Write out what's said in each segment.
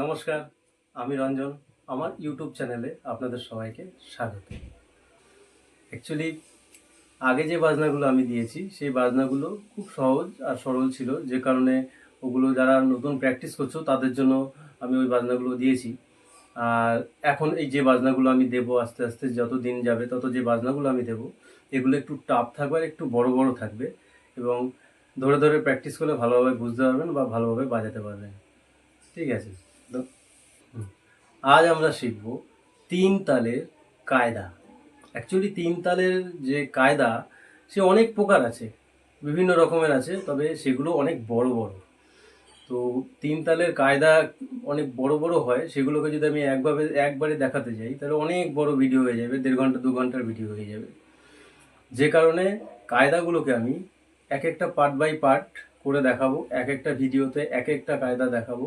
নমস্কার, আমি রঞ্জন। আমার ইউটিউব চ্যানেলে আপনাদের সবাইকে স্বাগত। অ্যাকচুয়ালি আগে যে বাজনাগুলো আমি দিয়েছি, সেই বাজনাগুলো খুব সহজ আর সরল ছিল। যে কারণে ওগুলো যারা নতুন প্র্যাকটিস করছ, তাদের জন্য আমি ওই বাজনাগুলো দিয়েছি। আর এখন এই যে বাজনাগুলো আমি দেবো আস্তে আস্তে, যত দিন যাবে, তত যে বাজনাগুলো আমি দেবো, এগুলো একটু টাফ থাকবে আর একটু বড় বড় থাকবে এবং ধরে ধরে প্র্যাকটিস করলে ভালোভাবে বুঝতে পারবেন বা ভালোভাবে বাজাতে পারবেন। ঠিক আছে। আজ আমরা শিখব তিন তালের কায়দা। অ্যাকচুয়ালি তিন তালের যে কায়দা, সে অনেক প্রকার আছে, বিভিন্ন রকমের আছে, তবে সেগুলো অনেক বড় বড়। তো তিন তালের কায়দা অনেক বড় বড় হয়, সেগুলোকে যদি আমি একভাবে, একবারে দেখাতে যাই, তাহলে অনেক বড় ভিডিও হয়ে যাবে, দেড় ঘণ্টা, দু ঘণ্টার ভিডিও হয়ে যাবে। যে কারণে কায়দাগুলোকে আমি এক একটা পার্ট বাই পার্ট করে দেখাবো, এক একটা ভিডিওতে এক একটা কায়দা দেখাবো।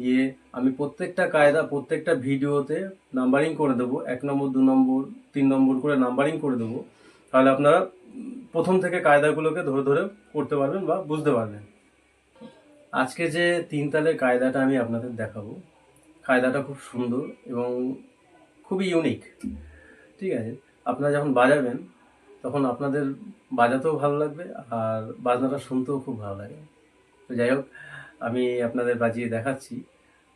দিয়ে আমি প্রত্যেকটা কায়দা, প্রত্যেকটা ভিডিওতে নাম্বারিং করে দেবো। এক নম্বর, দু নম্বর, তিন নম্বর করে নাম্বারিং করে দেবো। তাহলে আপনারা প্রথম থেকে কায়দাগুলোকে ধরে ধরে করতে পারবেন বা বুঝতে পারবেন। আজকে যে তিন তালের কায়দাটা আমি আপনাদের দেখাবো, কায়দাটা খুব সুন্দর এবং খুবই ইউনিক ঠিক আছে? আপনারা যখন বাজাবেন, তখন আপনাদের বাজাতেও ভালো লাগবে আর বাজনাটা শুনতেও খুব ভালো লাগে। তো যাই হোক আমি আপনাদের বাজিয়ে দেখাচ্ছি।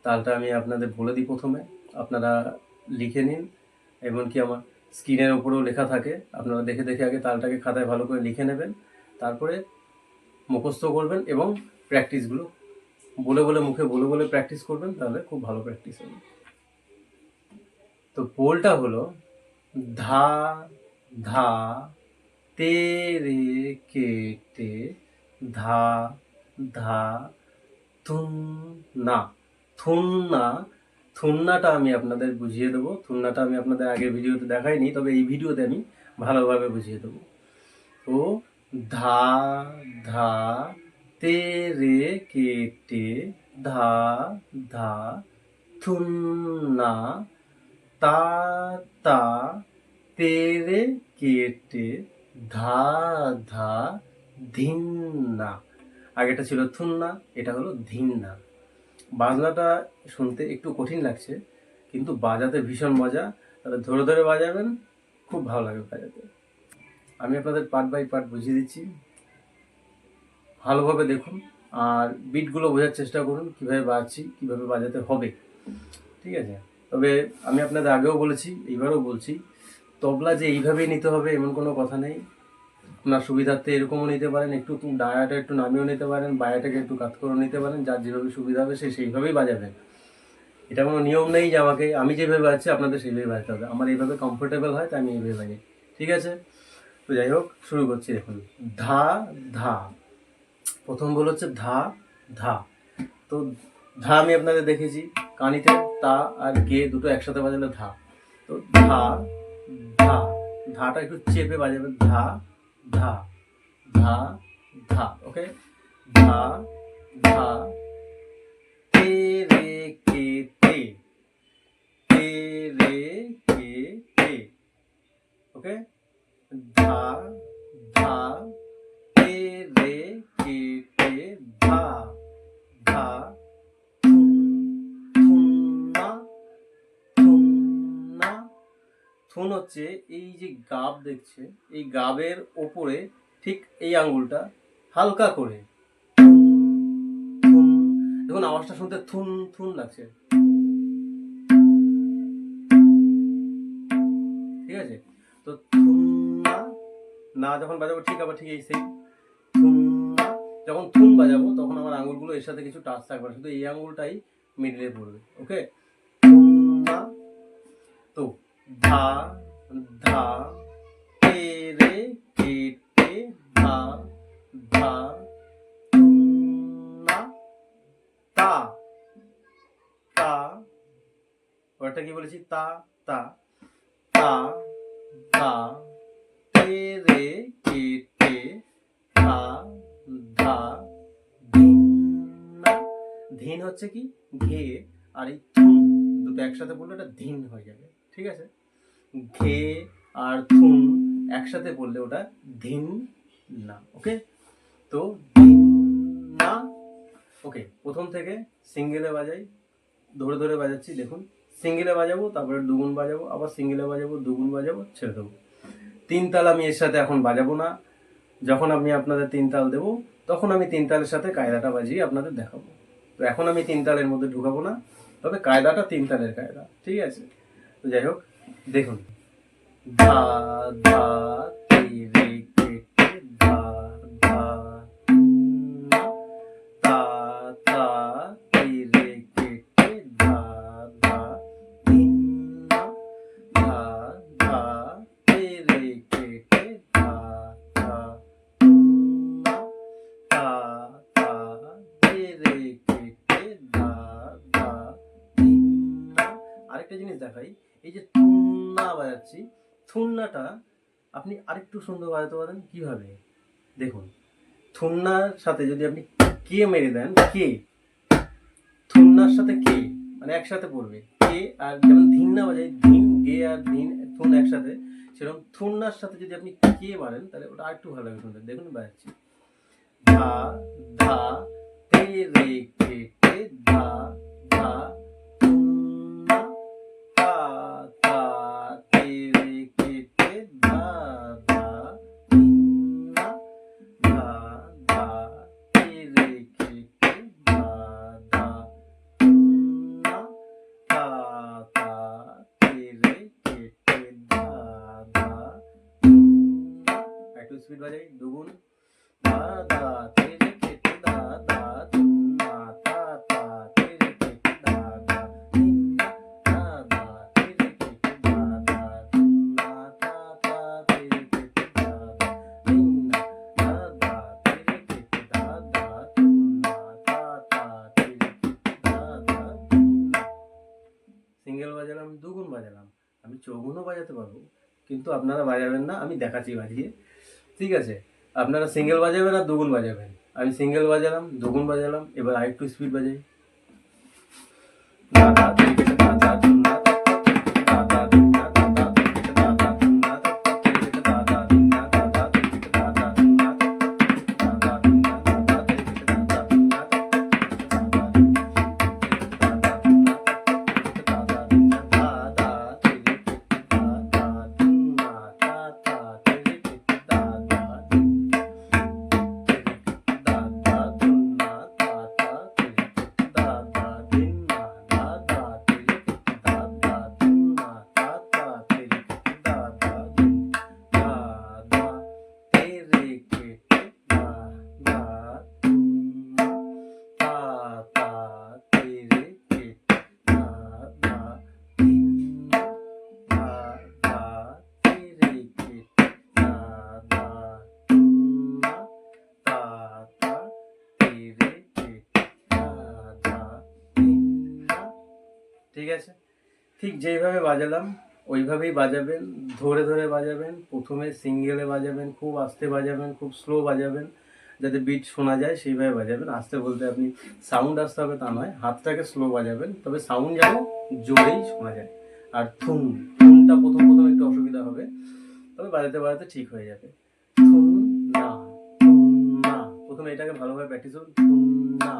তালটা আমি আপনাদের বলে দিই প্রথমে। আপনারা লিখে নিন, এমনকি আমার স্ক্রিনের ওপরেও লেখা থাকে। আপনারা দেখে দেখে আগে তালটাকে খাতায় ভালো করে লিখে নেবেন। তারপরে মুখস্থ করবেন এবং প্র্যাকটিসগুলো বলে বলে মুখে বলে বলে প্র্যাকটিস করবেন, তাহলে খুব ভালো প্র্যাকটিস হবে। তো পোলটা হলো, ধা ধা, তে, রে কেটে ধা ধা থুন না থুন্না, থুন্নাটা আমি আপনাদের বুঝিয়ে দেবো। থুন্নাটা আমি আপনাদের আগের ভিডিওতে দেখাইনি, তবে এই ভিডিওতে আমি ভালোভাবে বুঝিয়ে দেবো। তো ধা ধা, তে, রে কেটে ধা ধা, থুন্না, তা তা, তে তেরে কেটে ধা ধা, ধিন্না। আগেটা ছিল থুন্না, এটা হলো ধিন্না। বাজনাটা শুনতে একটু কঠিন লাগছে, কিন্তু বাজাতে ভীষণ মজা। তাহলে ধরে ধরে বাজাবেন, খুব ভালো লাগবে বাজাতে। আমি আপনাদের পার্ট বাই পার্ট বুঝিয়ে দিচ্ছি। ভালোভাবে দেখুন, আর বিটগুলো বোঝার চেষ্টা করুন, কীভাবে বাজছি, কীভাবে বাজাতে হবে। ঠিক আছে? তবে আমি আপনাদের আগেও বলেছি, এইবারও বলছি, তবলা যে এইভাবেই নিতে হবে, এমন কোনো কথা নেই। আপনার সুবিধার্থে এরকমও নিতে পারেন, একটু ডায়াটা একটু নামিয়েও নিতে পারেন, বায়াটাকে একটু কাত করেও নিতে পারেন, যার যেভাবে সুবিধা হবে সে সেইভাবেই বাজাবেন। এটা কোনো নিয়ম নেই যে আমাকে, আমি যেভাবে বাজছি আপনাদের সেইভাবে বাজাতে হবে। আমার এইভাবে কমফোর্টেবল হয়, তাই আমি এইভাবে বাজাই। ঠিক আছে? তো যাই হোক, শুরু করছি এখন। ধা ধা। প্রথম বল হচ্ছে ধা ধা। তো ধা আমি আপনাদের দেখেছি, কানিতে তা আর গে দুটো একসাথে বাজালে ধা। তো ধা ধা। ধাটা একটু চেপে বাজাবে, ধা। ধা ধা ধা ওকে ধা ধা, তে, রে, কে, তে তে, রে, কে, তে ওকে ধা ধা, তে, রে, কে, তে, ধা। থুন হচ্ছে এই যে গাব দেখছে, এই গাবের ওপরে ঠিক এই আঙ্গুলটা হালকা করে। দেখুন আওয়াজটা শুনতে থুন থুন লাগছে। ঠিক আছে? তো থুন না না যখন বাজাবো ঠিক আবার ঠিক এই সেই থুন না, যখন থুন বাজাবো তখন আমার আঙ্গুলগুলো এর সাথে কিছু টাচ থাকবে শুধু এই আঙ্গুলটাই মিডলে পড়বে ওকে থুন না, তো ধা ধা তে কেটে ধা ধা না তা তা, ওটা কি বলেছি? তা তা তা ধা তে কেটে ধা ধা না ধিন হচ্ছে কি? ঘে আর এই দুটো একসাথে বললে এটা ধিন হয়ে যাবে, ঠিক আছে? ঘে আর থুন একসাথে বললে ওটা ধিন না ওকে তো না ওকে প্রথম থেকে সিঙ্গেলে বাজাই, ধরে ধরে বাজাচ্ছি, দেখুন, সিঙ্গেলে বাজাবো, তারপরে দুগুণ বাজাবো, আবার সিঙ্গেলে বাজাবো, দুগুণ বাজাবো, ছেড়ে দেবো। তিন তাল আমি এর সাথে এখন বাজাবো না, যখন আমি আপনাদের তিন তাল দেবো, তখন আমি তিন তালের সাথে কায়দাটা বাজিয়ে আপনাদের দেখাবো। তো এখন আমি তিন তালের মধ্যে ঢুকাবো না, তবে কায়দাটা তিন তালের কায়দা, ঠিক আছে? তো যাই হোক দেখুন ধা ধা তি রে কে কে ধা ধা না তা তা তি রে কে কে ধা ধা তিন না ধা ধা তি রে কে কে ধা ধা না তা তা তি রে কে কে ধা ধা তিন না আরেকটা জিনিস দেখাই এই যে থুন্না বাজাচ্ছি। থুন্নাটা আপনি আরেকটু সুন্দর বাজাতে পারেন কীভাবে? দেখুন, থুন্নার সাথে যদি আপনি কে মেরে দেন কে থুন্নার সাথে কে মানে একসাথে পড়বে। কে আর যেমন ধিন্না বাজাই, ধিন গে আর ধিন, থুন একসাথে, সেরকম থুন্নার সাথে যদি আপনি কে মারেন, তাহলে ওটা আরেকটু ভালো লাগবে শুনতে। দেখুন, বাজাচ্ছি। ধা ধা, তে, রে, কে কে ধা ধা তে রে কে কে ধা ধা থুন্না তা তা তে রে কে কে ধা ধা থুন্না ধা ধা তে রে কে কে ধা ধা থুন্না তা তা তে রে কে কে ধা ধা থুন্না সিঙ্গেল বাজালাম দুগুণ বাজালাম আমি চৌগুণও বাজাতে পারব। কিন্তু আপনারা বাজাবেন না, আমি দেখাচ্ছি বাজিয়ে। ঠিক আছে? আপনারা সিঙ্গেল বাজাবেন আর দুগুণ বাজাবেন। আমি সিঙ্গেল বাজালাম, দুগুণ বাজালাম, এবার আরেকটু স্পিড বাজাই। দা আছে ঠিক যেইভাবে বাজালাম, ওইভাবেই বাজাবেন, ধরে ধরে বাজাবেন, প্রথমে সিঙ্গেলে বাজাবেন, খুব আস্তে বাজাবেন, খুব স্লো বাজাবেন, যাতে বিট শোনা যায়, সেইভাবে বাজাবেন। আস্তে বলতে আপনি সাউন্ড আসতে হবে তা নয়, হাতটাকে স্লো বাজাবেন, তবে সাউন্ড যেন জোরেই শোনা যায়। আর থুম, থুমটা প্রথম প্রথম একটু অসুবিধা হবে, তবে বাজাতে বাজাতে ঠিক হয়ে যাবে। থুম না থুম না, প্রথমে এটাকে ভালোভাবে প্র্যাকটিস করুন, থুম না।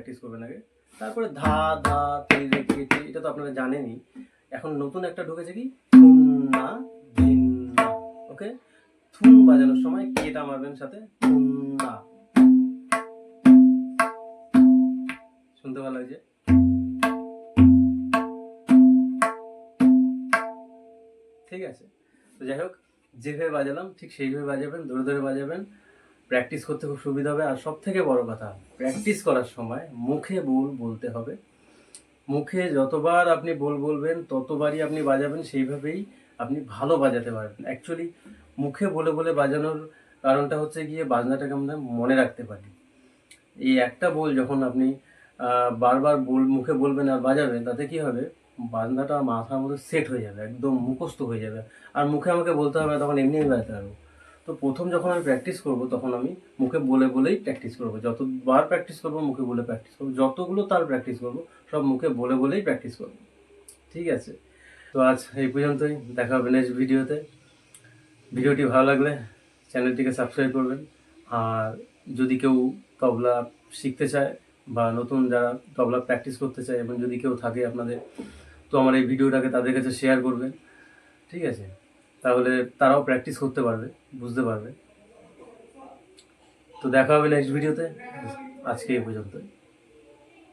প্র্যাকটিস করবেন আগে। তারপরে ধা ধা এটা তো আপনারা জানেনই। এখন নতুন একটা ঢুকেছে কি? ওকে? থুম বাজানোর সময় কেটা মারবেন সাথে শুনতে ভালো লাগছে ঠিক আছে। তো যাই হোক, যেভাবে বাজালাম, ঠিক সেইভাবে বাজাবেন, ধরে ধরে বাজাবেন। প্র্যাকটিস করতে খুব সুবিধা হবে। আর সব থেকে বড় কথা প্র্যাকটিস করার সময় মুখে বল বলতে হবে। মুখে যতবার আপনি বল বলবেন, ততবারই আপনি বাজাবেন, সেইভাবেই আপনি ভালো বাজাতে পারবেন। অ্যাকচুয়ালি মুখে বলে বলে বাজানোর কারণটা হচ্ছে গিয়ে বাজনাটাকে আমরা মনে রাখতে পারি। এই একটা বল যখন আপনি বারবার বল, মুখে বলবেন আর বাজাবেন, তাতে কি হবে? বাজনাটা মাথার মধ্যে সেট হয়ে যাবে, একদম মুখস্থ হয়ে যাবে। আর মুখে আমাকে বলতে হবে, তখন এমনি বাজাতে পারব। তো প্রথম যখন আমি প্র্যাকটিস করব, তখন আমি মুখে বলে বলেই প্র্যাকটিস করব। যতবার প্র্যাকটিস করব, মুখে বলে প্র্যাকটিস করব। যতগুলো তার প্র্যাকটিস করব, সব মুখে বলে বলেই প্র্যাকটিস করব। ঠিক আছে? তো আজ এই পর্যন্তই। দেখা হবে নেক্সট ভিডিওতে ভিডিওটি ভালো লাগলে চ্যানেলটিকে সাবস্ক্রাইব করবেন। আর যদি কেউ তবলা শিখতে চায় বা নতুন যারা তবলা প্র্যাকটিস করতে চায়, এবং যদি কেউ থাকে আপনাদের, তো আমার এই ভিডিওটাকে তাদের কাছে শেয়ার করবেন। ঠিক আছে? তাহলে তারাও প্র্যাকটিস করতে পারবে, বুঝতে পারবে। তো দেখা হবে নেক্সট ভিডিওতে আজকে এই পর্যন্ত